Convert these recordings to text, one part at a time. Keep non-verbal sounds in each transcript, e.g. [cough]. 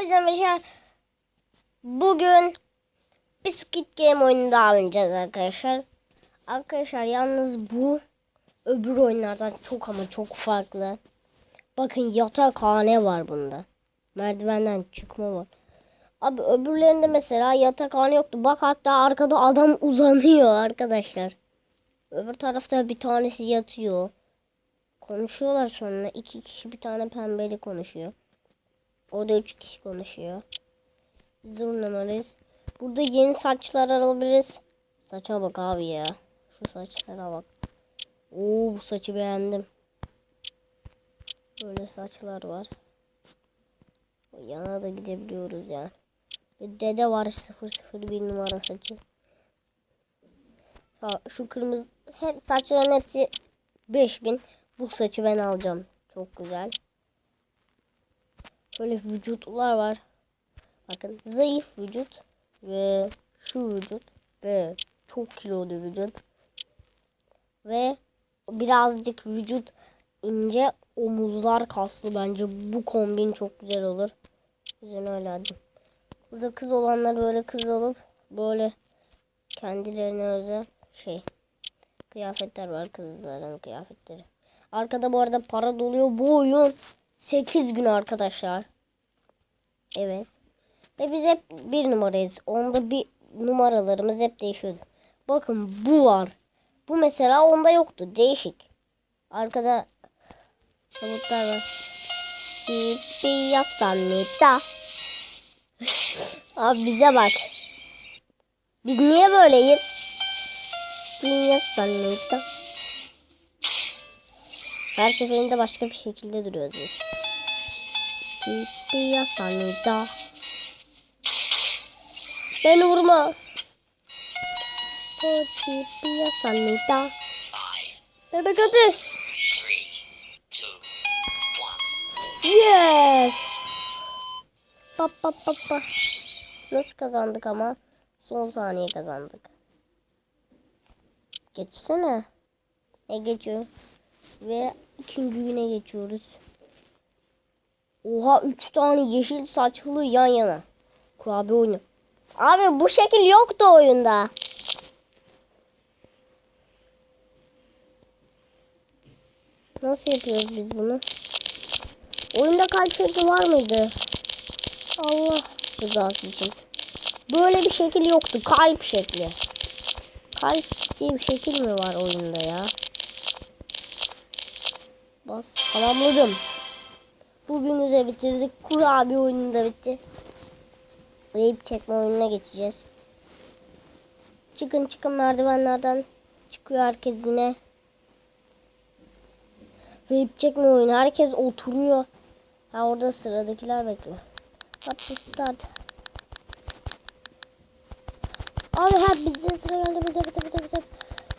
Arkadaşlar bugün bir Game oyunu daha oynayacağız arkadaşlar. Arkadaşlar yalnız bu öbür oyunlardan çok ama çok farklı. Bakın yatakhane var bunda. Merdivenden çıkma var. Abi öbürlerinde mesela yatakhane yoktu. Bak hatta arkada adam [laughs] uzanıyor arkadaşlar. Öbür tarafta bir tanesi yatıyor. Konuşuyorlar sonra. iki kişi bir tane pembeli konuşuyor. Orada üç kişi konuşuyor. Biz dur numarayız. Burada yeni saçlar alabiliriz. Saça bak abi ya. Şu saçlara bak. Oo bu saçı beğendim. Böyle saçlar var. Yana da gidebiliyoruz ya. Dede var 001 numara saçı. Şu kırmızı hep saçların hepsi 5000. Bu saçı ben alacağım. Çok güzel. Böyle vücutlar var. Bakın zayıf vücut ve şu vücut ve çok kilolu vücut ve birazcık vücut ince omuzlar kaslı bence bu kombin çok güzel olur. Güzel öyle hadi. Burada kız olanlar böyle kız olup böyle kendilerine özel şey kıyafetler var kızların kıyafetleri. Arkada bu arada para doluyor. Bu oyun 8 gün arkadaşlar. Evet. Ve biz hep bir numarayız. Onda bir numaralarımız hep değişiyordu. Bakın bu var. Bu mesela onda yoktu. Değişik. Arkada tabutlar var. Cipiyasanita. [laughs] Abi bize bak. Biz niye böyleyiz? Cipiyasanita. Her seferinde başka bir şekilde duruyoruz. Cipiyasanita. Beni vurma. Cipiyasanita. Bebek hadi. Yes. Pa pa pa pa. Nasıl kazandık ama? Son saniye kazandık. Geçsene. Ne geçiyor? Ve ikinci güne geçiyoruz. Oha üç tane yeşil saçlı yan yana. Kurabiye oyunu. Abi bu şekil yoktu oyunda. Nasıl yapıyoruz biz bunu? Oyunda kalp şekli var mıydı? Allah rızası için. Böyle bir şekil yoktu. Kalp şekli. Kalp diye bir şekil mi var oyunda ya? Bas. Tamamladım. Bugünüze bitirdik. Kurabiye oyunu da bitti. Ve çekme oyununa geçeceğiz. Çıkın çıkın merdivenlerden. Çıkıyor herkes yine. Ve çekme oyunu. Herkes oturuyor. Ha orada sıradakiler bekliyor. Hadi start. Abi ha bize sıra geldi bize bize bize bize.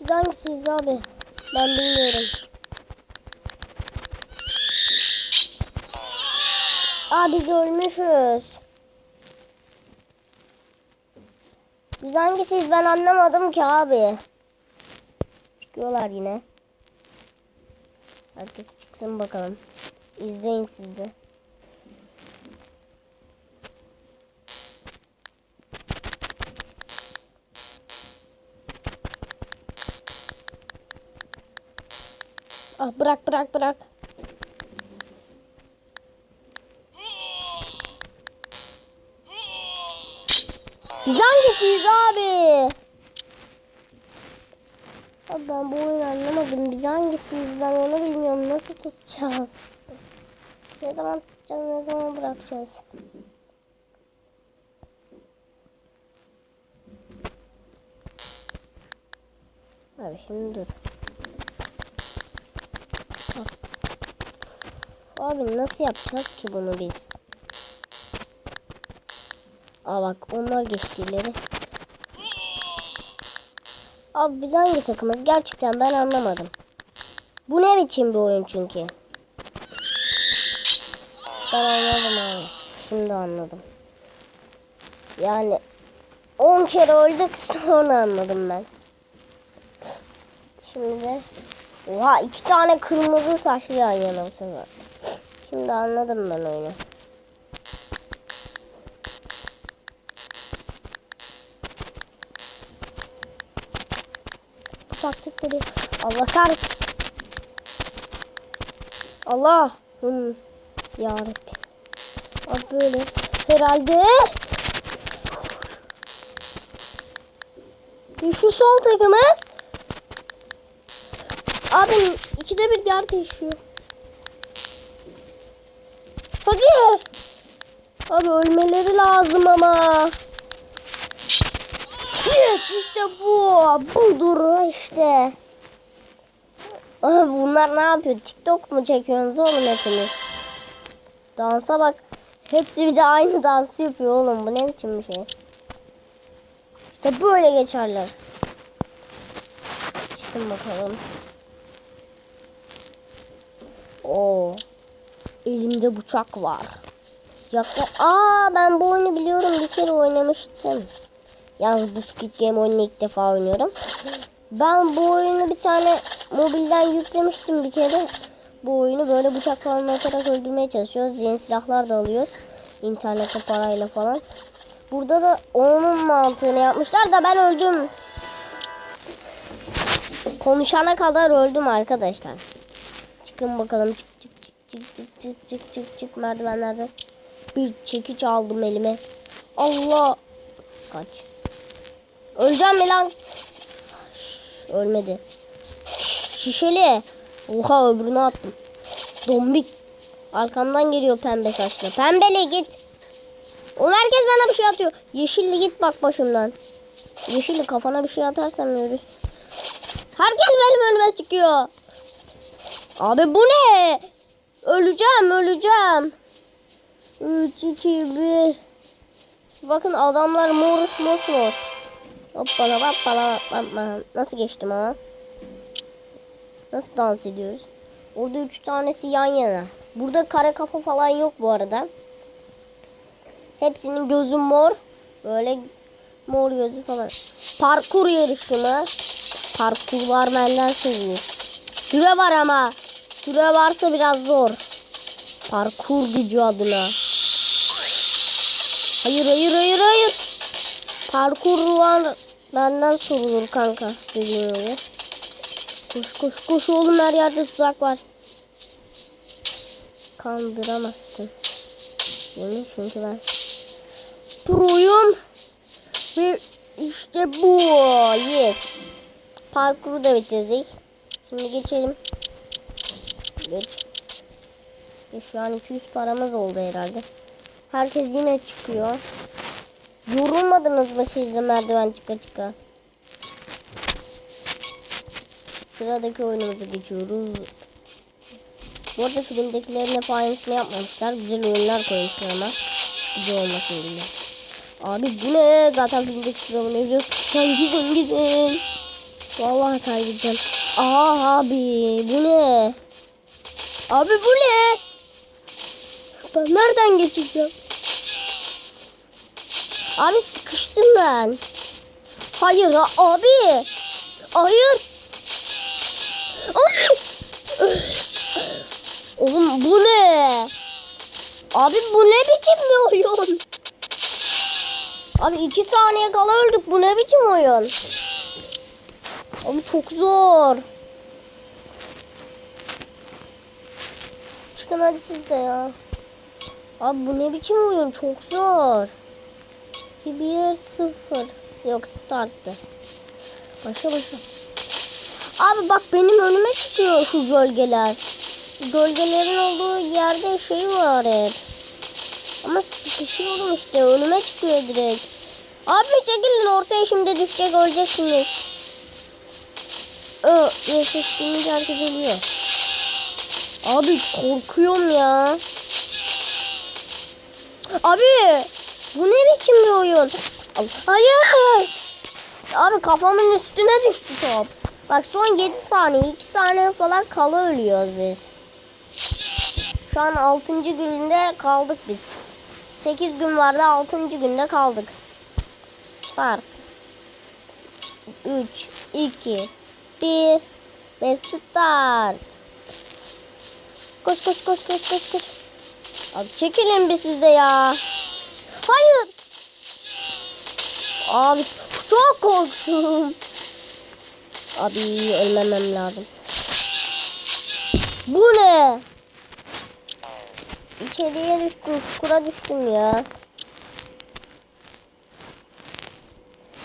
Biz hangisiyiz abi? Ben bilmiyorum. Aa biz ölmüşüz. Biz hangisiyiz ben anlamadım ki abi. Çıkıyorlar yine. Herkes çıksın bakalım. İzleyin siz de. Ah bırak bırak bırak. Biz hangisiyiz abi? Abi ben bu oyunu anlamadım. Biz hangisiyiz ben onu bilmiyorum. Nasıl tutacağız? Ne zaman tutacağız ne zaman bırakacağız? Abi şimdi dur. Abi nasıl yapacağız ki bunu biz? Aa bak onlar geçti ileri. Abi biz hangi takımız? Gerçekten ben anlamadım. Bu ne biçim bir oyun çünkü? Ben anladım abi. Şimdi anladım. Yani 10 kere öldük [laughs] sonra anladım ben. Şimdi de Oha iki tane kırmızı saçlı yan yana bu sefer. Şimdi anladım ben oyunu. Taktikleri. Allah kahretsin. Allah. Hmm. Ya Rabbi. Abi böyle. Herhalde. Şu sol takımız. Abi ikide bir yer değişiyor. Hadi. Abi ölmeleri lazım ama. Yes işte bu. Budur işte. Bunlar ne yapıyor? TikTok mu çekiyorsunuz oğlum hepiniz? Dansa bak. Hepsi bir de aynı dansı yapıyor oğlum. Bu ne biçim bir şey? İşte böyle geçerler. Çıkın bakalım. Oo. Elimde bıçak var. Yakla Aa ben bu oyunu biliyorum. Bir kere oynamıştım. Yalnız bu Squid Game oyunu ilk defa oynuyorum. Ben bu oyunu bir tane mobilden yüklemiştim bir kere. Bu oyunu böyle bıçak falan atarak öldürmeye çalışıyoruz. Yeni silahlar da alıyoruz. İnternette parayla falan. Burada da onun mantığını yapmışlar da ben öldüm. Konuşana kadar öldüm arkadaşlar. Çıkın bakalım. Çık çık çık çık çık çık çık çık merdivenlerde. Bir çekiç aldım elime. Allah. Kaç. Öleceğim mi lan? Ölmedi. Şişeli. Oha öbürünü attım. Dombik. Arkamdan geliyor pembe saçlı. Pembeli git. O herkes bana bir şey atıyor. Yeşilli git bak başımdan. Yeşilli kafana bir şey atarsam görürüz. Herkes benim önüme çıkıyor. Abi bu ne? Öleceğim öleceğim. 3, 2, 1. Bakın adamlar mor mosmor. Hoppala hoppala hoppala. Nasıl geçtim ama? Nasıl dans ediyoruz? Orada üç tanesi yan yana. Burada kare kafa falan yok bu arada. Hepsinin gözü mor. Böyle mor gözü falan. Parkur yarışı mı? Parkurlar benden seviyor. Süre var ama. Süre varsa biraz zor. Parkur gücü adına. Hayır hayır hayır hayır. Parkur var benden sorulur kanka dediğim gibi. Koş koş koş oğlum her yerde tuzak var. Kandıramazsın. Beni çünkü ben proyum. Ve işte bu. Yes. Parkuru da bitirdik. Şimdi geçelim. Geç. Ve şu an 200 paramız oldu herhalde. Herkes yine çıkıyor. Yorulmadınız mı siz de merdiven çıka çıka? Sıradaki oyunumuza geçiyoruz. Bu arada filmdekilerin hep aynısını yapmamışlar. Güzel oyunlar koymuşlar ama. Güzel olmasın diye. Abi bu ne? Zaten filmdeki sıramı ne biliyorsun? Sen gidin gidin. Vallahi kaybedeceğim. Aa abi bu ne? Abi bu ne? Ben nereden geçeceğim? Abi sıkıştım ben. Hayır ha- abi. Hayır. Ay! Oğlum bu ne? Abi bu ne biçim bir oyun? Abi iki saniye kala öldük. Bu ne biçim oyun? Abi çok zor. Çıkın hadi siz de ya. Abi bu ne biçim oyun? Çok zor. 1 0 Yok starttı. Başa başa. Abi bak benim önüme çıkıyor şu gölgeler. Gölgelerin olduğu yerde şey var hep. Ama sıkışıyorum işte önüme çıkıyor direkt. Abi çekilin ortaya şimdi düşecek öleceksiniz. Ö, ses gelince herkes ölüyor. Abi korkuyorum ya. Abi bu ne biçim bir oyun? Hayır. Abi kafamın üstüne düştü top. Bak son 7 saniye 2 saniye falan kala ölüyoruz biz. Şu an 6. günde kaldık biz. 8 gün vardı 6. günde kaldık. Start. 3, 2, 1 ve start. Koş koş koş koş koş koş. Abi çekilin bir siz de ya. Hayır. Abi çok korktum. Abi ölmemem lazım. Bu ne? İçeriye düştüm, çukura düştüm ya.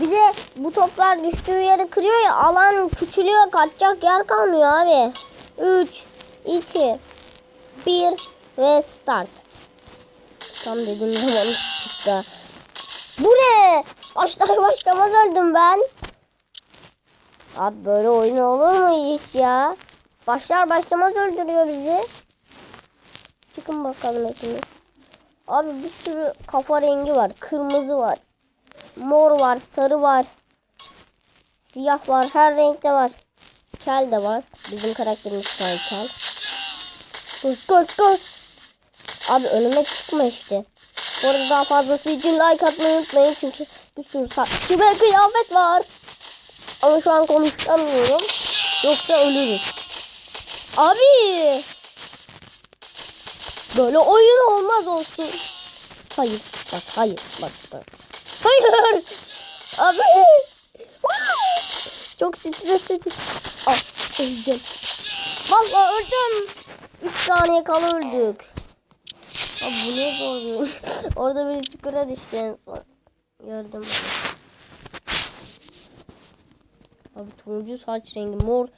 Bir de bu toplar düştüğü yeri kırıyor ya alan küçülüyor kaçacak yer kalmıyor abi. 3, 2, 1 ve start. Tam dediğim zaman çıktı. Bu ne? Başlar başlamaz öldüm ben. Abi böyle oyun olur mu hiç ya? Başlar başlamaz öldürüyor bizi. Çıkın bakalım hepiniz. Abi bir sürü kafa rengi var. Kırmızı var. Mor var, sarı var. Siyah var, her renkte var. Kel de var. Bizim karakterimiz kel. Koş koş koş. Abi önüme çıkma işte. Bu arada daha fazlası için like atmayı unutmayın. Çünkü bir sürü saççı ve kıyafet var. Ama şu an konuşamıyorum. Yoksa ölürüz. Abi. Böyle oyun olmaz olsun. Hayır. Bak hayır. Bak bak. Hayır. Abi. Çok stresledim. Ah öleceğim. Valla öldüm. 3 saniye kala öldük. Abi bu ne oyun. [laughs] Orada bir çukura düştü en son. Gördüm. Abi turuncu saç rengi, mor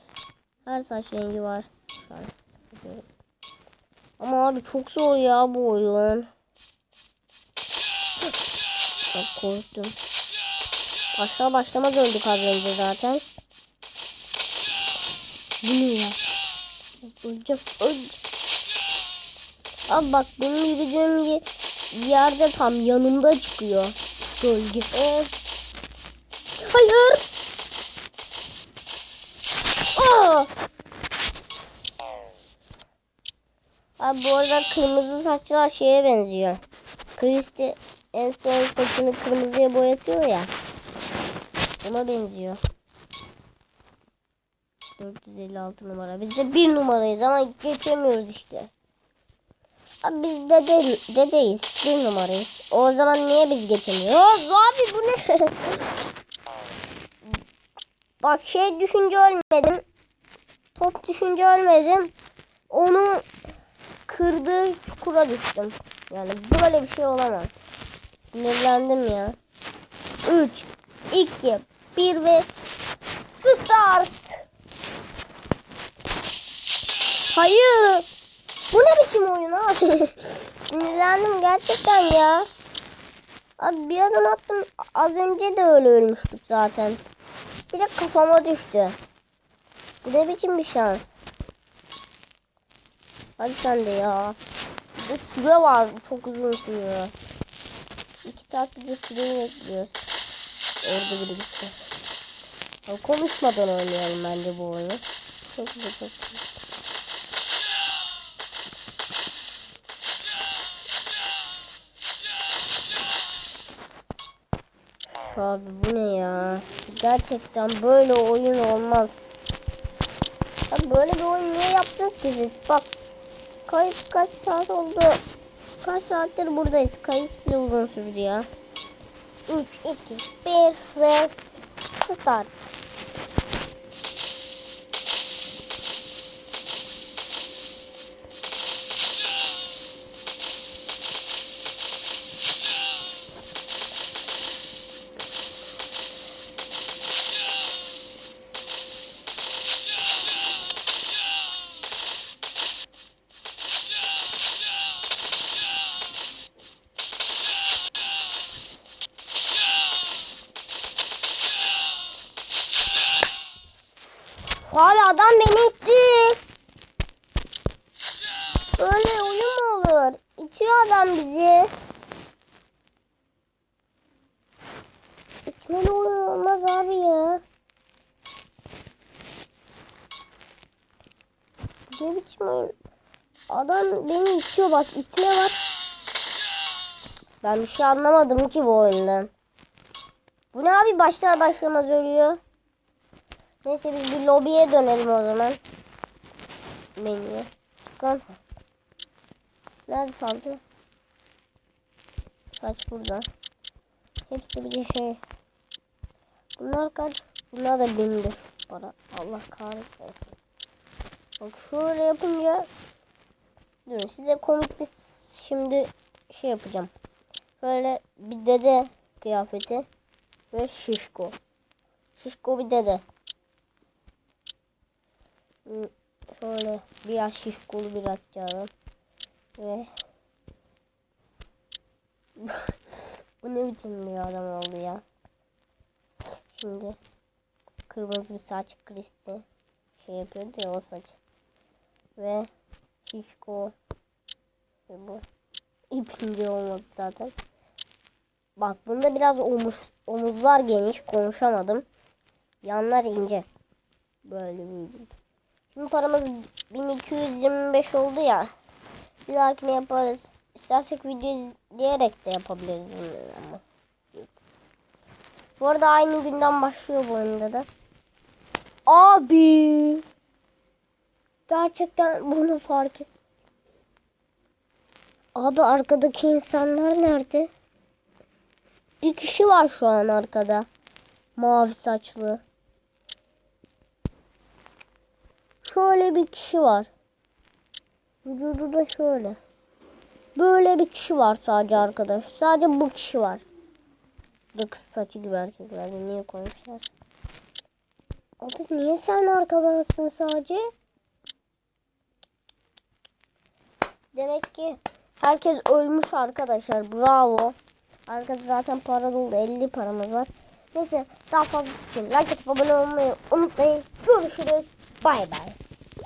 her saç rengi var. Ama abi çok zor ya bu oyun. Bak korktum. Başlar başlamaz öldük az önce zaten. Bu ne ya? Öleceğim, öleceğim. Abi bak benim ye- yerde tam yanımda çıkıyor. Gölge. Ee, hayır. Aa! Abi bu arada kırmızı saçlar şeye benziyor. Kristi en son saçını kırmızıya boyatıyor ya. Ona benziyor. 456 numara. Biz de bir numarayız ama geçemiyoruz işte. Abi biz dede, dedeyiz. Bir numarayız. O zaman niye biz geçemiyoruz? Abi bu ne? [laughs] Bak şey düşünce ölmedim. Top düşünce ölmedim. Onu kırdığı çukura düştüm. Yani böyle bir şey olamaz. Sinirlendim ya. 3, 2, 1 ve start. Hayır. Bu ne biçim oyun abi? [laughs] Sinirlendim gerçekten ya. Abi bir adım attım. Az önce de öyle ölmüştük zaten. Direkt kafama düştü. Bu ne biçim bir şans. Hadi sen de ya. Bir süre var. Çok uzun sürüyor. İki saat bir de süreyi bekliyoruz. Orada biri gitti. Konuşmadan oynayalım bence bu oyunu. Çok güzel çok güzel. Abi bu ne ya? Gerçekten böyle oyun olmaz. Abi böyle bir oyun niye yaptınız ki siz? Bak kayıt kaç saat oldu? Kaç saattir buradayız? Kayıt bile uzun sürdü ya. 3, 2, 1 ve start. Abi adam beni itti. Böyle oyun mu olur? İtiyor adam bizi. İtmeli oyun olmaz abi ya. Ne biçim? Adam beni itiyor bak itme var. Ben bir şey anlamadım ki bu oyundan. Bu ne abi başlar başlamaz ölüyor. Neyse biz bir lobiye dönelim o zaman. Menüye. Çıkalım. Nerede salcı? Saç burada. Hepsi bir şey. Bunlar kaç? Bunlar da bindir. para. Allah kahretmesin. Bak şöyle yapınca Durun size komik bir şimdi şey yapacağım. Böyle bir dede kıyafeti ve şişko. Şişko bir dede. Şöyle biraz şişkolu bir atacağım. Ve [laughs] bu ne biçim bir adam oldu ya. Şimdi kırmızı bir saç kristi şey yapıyordu ya o saç. Ve şişko ve bu ipince olmadı zaten. Bak bunda biraz omuz, omuzlar geniş konuşamadım. Yanlar ince. Böyle bir vücut. Şimdi paramız 1225 oldu ya. Bir dahakine yaparız. İstersek video izleyerek de yapabiliriz ama. Bu arada aynı günden başlıyor bu oyunda da. Abi. Gerçekten bunu fark et. Abi arkadaki insanlar nerede? Bir kişi var şu an arkada. Mavi saçlı. Şöyle bir kişi var. Vücudu da şöyle. Böyle bir kişi var sadece arkadaş. Sadece bu kişi var. Da kız saçı gibi erkeklerde niye koymuşlar? Abi niye sen arkadaşsın sadece? Demek ki herkes ölmüş arkadaşlar. Bravo. Arkada zaten para dolu. 50 paramız var. Neyse daha fazla için like atıp abone olmayı unutmayın. Görüşürüz. Bay bay.